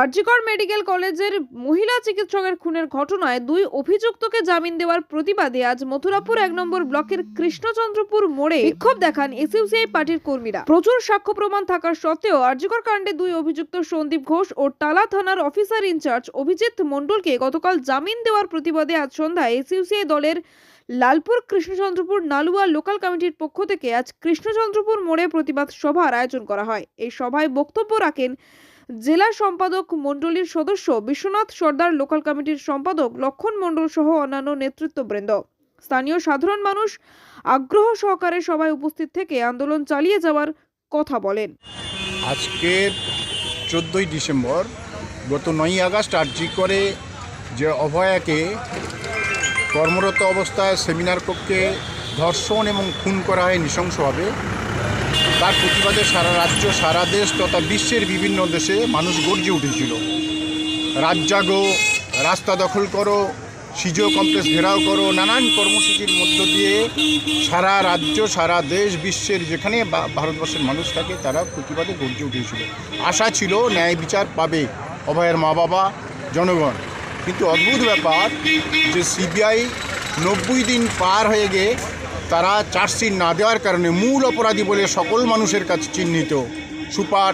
RG Kar medical কলেজের মহিলা চিকিৎসকের খুনের ঘটনায় দুই অভিযুক্তকে জামিন দেওয়ার প্রতিবাদে আজ মথুরাপুর এক নম্বর ব্লকের কৃষ্ণচন্দ্রপুর মোড়ে বিক্ষোভ দেখান এসইউসিআই পার্টির কর্মীরা। প্রচুর সাক্ষ্য প্রমাণ থাকার সত্ত্বেও আরজিকর কাণ্ডে দুই অভিযুক্ত সন্দীপ ঘোষ ও টালা থানার অফিসার ইনচার্জ অভিজিৎ মণ্ডলকে গতকাল জামিন দেওয়ার প্রতিবাদে আজ সন্ধ্যায় এসইউসিআই দলের লালপুর কৃষ্ণচন্দ্রপুর নালুয়া লোকাল কমিটির পক্ষ থেকে আজ কৃষ্ণচন্দ্রপুর মোড়ে প্রতিবাদ সভার আয়োজন করা হয়। এই সভায় বক্তব্য রাখেন জেলা সম্পাদক মণ্ডলীর সদস্য বিশ্বনাথ সর্দার লোকাল কমিটির সম্পাদক লক্ষণ মণ্ডল সহ অন্যান্য নেতৃত্ববৃন্দ। স্থানীয় সাধারণ মানুষ আগ্রহ সহকারে সভায় উপস্থিত থেকে আন্দোলন চালিয়ে যাওয়ার কথা বলেন। আজকে চোদ্দোই ডিসেম্বর, গত নয়ই আগস্ট আর্জি করে যে অভয়াকে কর্মরত অবস্থায় সেমিনার কক্ষে ধর্ষণ এবং খুন করা হয় নৃশংসভাবে তার প্রতিবাদে সারা রাজ্য, সারা দেশ তথা বিশ্বের বিভিন্ন দেশে মানুষ গর্জে উঠেছিল। রাজ্জাগো রাস্তা দখল করো, সিজো কমপ্লেক্স ঘেরাও করো, নানান কর্মসূচির মধ্য দিয়ে সারা রাজ্য, সারা দেশ, বিশ্বের যেখানে ভারতবর্ষের মানুষ থাকে, তারা প্রতিবাদে গর্জে উঠেছিল। আশা ছিল ন্যায় বিচার পাবে অভয়ের মা বাবা, জনগণ। কিন্তু অদ্ভুত ব্যাপার যে সিবিআই নব্বই দিন পার হয়ে গিয়ে তারা চার্জশিট না দেওয়ার কারণে মূল অপরাধী বলে সকল মানুষের কাছে চিহ্নিত। সুপার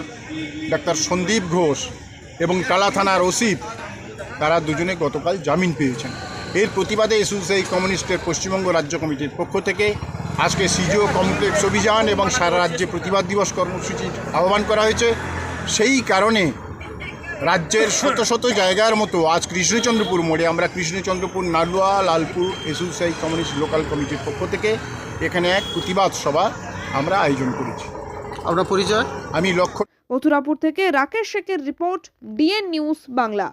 ডাক্তার সন্দীপ ঘোষ এবং টালা থানার ওসিপ তারা দুজনে গতকাল জামিন পেয়েছেন। এর প্রতিবাদে এসোসিয়াই কমিউনিস্টের পশ্চিমবঙ্গ রাজ্য কমিটির পক্ষ থেকে আজকে সিজিও কমপ্লেক্স অভিযান এবং সারা রাজ্যে প্রতিবাদ দিবস কর্মসূচির আহ্বান করা হয়েছে। সেই কারণে রাজ্যের শত শত জায়গার মতো আজ কৃষ্ণচন্দ্রপুর মোড়ে আমরা কৃষ্ণচন্দ্রপুর নালুয়া লালপুর এসোসিয়াই কমিউনিস্ট লোকাল কমিটির পক্ষ থেকে এখানে এক প্রতিবাদ সভা আমরা আয়োজন করেছি। আপনার পরিচয়? আমি লক্ষ্য মথুরাপুর থেকে রাকেশ শেখের রিপোর্ট ডিএন নিউজ বাংলা।